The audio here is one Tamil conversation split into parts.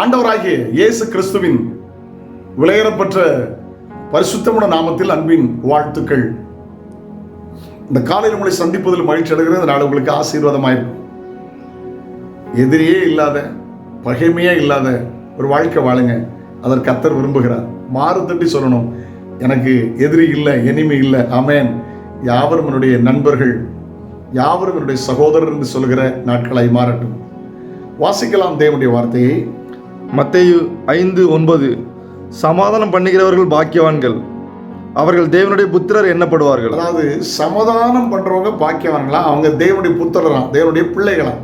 ஆண்டவராகிய இயேசு கிறிஸ்துவின் விளையரப்பற்ற பரிசுத்தமுட நாமத்தில் அன்பின் வாழ்த்துக்கள். இந்த காலையில் உங்களை சந்திப்பதில் மகிழ்ச்சி அடைகிறது நாள் உங்களுக்கு ஆசீர்வாதமாயிருக்கும். எதிரியே இல்லாத பகைமையே இல்லாத ஒரு வாழ்க்கை வாழுங்க. அதற்கு அத்தர் விரும்புகிறார். மாறு தட்டி சொல்லணும். எனக்கு எதிரி இல்லை எனிமை இல்லை. அமேன் யாவரும் என்னுடைய நண்பர்கள் யாவரும் என்னுடைய சகோதரர் என்று சொல்கிற நாட்களாய் மாறட்டும். வாசிக்கலாம் தேவனுடைய வார்த்தையை. மத்தேயு ஐந்து ஒன்பது சமாதானம் பண்ணுகிறவர்கள் பாக்கியவான்கள். அவர்கள் தேவனுடைய புத்திரர் என்னப்படுவார்கள்? அதாவது சமாதானம் பண்றவங்க பாக்கியவான்களா? அவங்க தேவனுடைய புத்திரலாம் தேவனுடைய பிள்ளைகளாம்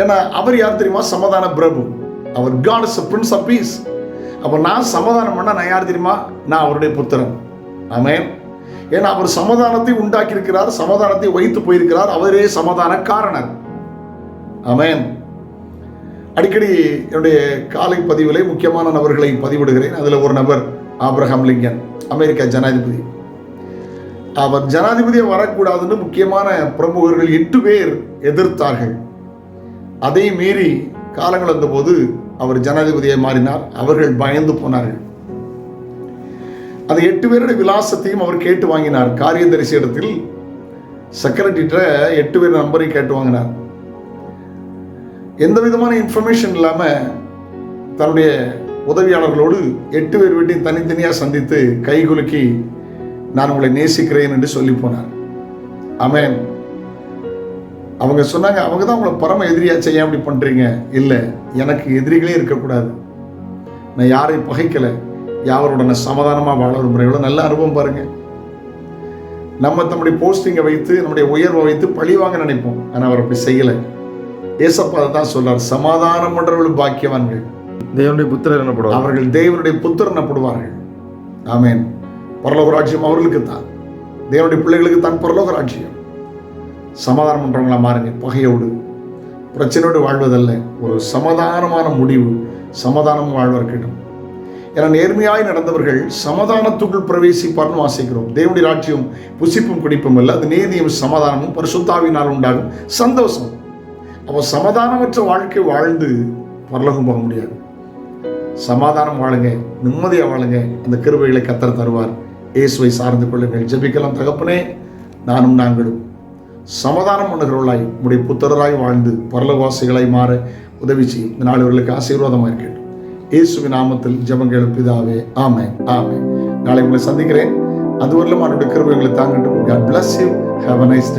ஏன்னா அவர் யார் தெரியுமா? சமாதான பிரபு. அவர் God is prince of peace அப்போ நான் சமாதானம் பண்ண நான் யார் தெரியுமா? நான் அவருடைய புத்திரன். ஆமேன். ஏன்னா அவர் சமாதானத்தை உண்டாக்கி இருக்கிறார் சமாதானத்தை வைத்து போயிருக்கிறார். அவரே சமாதான காரணர் ஆமேன். அடிக்கடி என்னுடைய காலை பதிவிலே முக்கியமான நபர்களை பதிவிடுகிறேன். அதில் ஒரு நபர் ஆப்ரஹாம் லிங்கன் அமெரிக்கா ஜனாதிபதி. அவர் ஜனாதிபதியை வரக்கூடாதுன்னு முக்கியமான பிரமுகர்கள் எட்டு பேர் எதிர்த்தார்கள். அதை மீறி காலங்கள் வந்தபோது அவர் ஜனாதிபதியை மாறினார். அவர்கள் பயந்து போனார்கள். அந்த எட்டு பேருடைய விலாசத்தையும் அவர் கேட்டு வாங்கினார். காரியதரிசி இடத்தில் செக்ரட்டரிட்ட எட்டு பேர் நம்பரையும் கேட்டு வாங்கினார். எந்த விதமான இன்ஃபர்மேஷன் இல்லாமல் தன்னுடைய உதவியாளர்களோடு எட்டு பேர் வீட்டையும் தனித்தனியாக சந்தித்து கைகுலுக்கி நான் உங்களை நேசிக்கிறேன் என்று சொல்லி போனார். அமேன் அவங்க சொன்னாங்க அவங்க தான் உங்களை பரம எதிரியா செய்ய அப்படி பண்ணுறீங்க இல்லை எனக்கு எதிரிகளே இருக்கக்கூடாது. நான் யாரையும் பகைக்கலை யாவருடன சமாதானமாக வாழ விரும்புகிறேன் எவ்வளோ நல்ல அனுபவம் பாருங்க. நம்ம தம்முடைய போஸ்டிங்கை வைத்து நம்முடைய உயர்வை வைத்து பழிவாங்க நினைப்போம். ஆனால் அவர் அப்படி செய்யலை. ஏசப்பா தான் சொல்றார் சமாதானம் பண்றவர்கள் பாக்கியவான்கள். தேவனுடைய புத்திரர் எண்ணப்படுவார்கள் அவர்கள் தேவனுடைய புத்திரன் எனப்படுவார்கள் ஆமென். பரலோக ராஜ்யம் அவர்களுக்கு தான். தேவனுடைய பிள்ளைகளுக்கு தான் பரலோக ராஜ்யம் சமாதானம் பண்றவங்களா மாறுங்க பகையோடு. பிரச்சனையோடு வாழ்வதல்ல ஒரு சமாதானமான முடிவு சமாதானம் வாழ்வர்க்கிடம் என நேர்மையாய் நடந்தவர்கள் சமாதானத்துக்குள் பிரவேசிப்பார்னு வாசிக்கிறோம் தேவனுடைய ராஜ்யம் புசிப்பும் குடிப்பும் அல்ல அது நீதியும் சமாதானமும் பரிசுத்தாவினால் உண்டாகும் சந்தோஷம். அப்போ சமாதானமற்ற வாழ்க்கை வாழ்ந்து பரலோகம் போக முடியாது. சமாதானம் வாழுங்க நிம்மதியாக வாழுங்க. அந்த கிருபைகளை கத்தர தருவார். இயேசுவை சார்ந்து கொள்ளுங்கள். ஜெபிக்கலாம் தகப்பனே நானும் நாங்களும் சமாதானம் பண்ணுகிறவர்களாய் உடைய புத்தராய் வாழ்ந்து பரலவாசிகளாய் மாற உதவி செய்யும். இந்த நாளிவர்களுக்கு ஆசீர்வாதமாக இருக்கட்டும். இயேசுவின் நாமத்தில் ஜபங்கள் பிதாவே ஆமே ஆமே நாளை உங்களை சந்திக்கிறேன். அதுவரையிலும் அவருடைய கிருபைகளை தாங்கட்டும். God bless you. Have a nice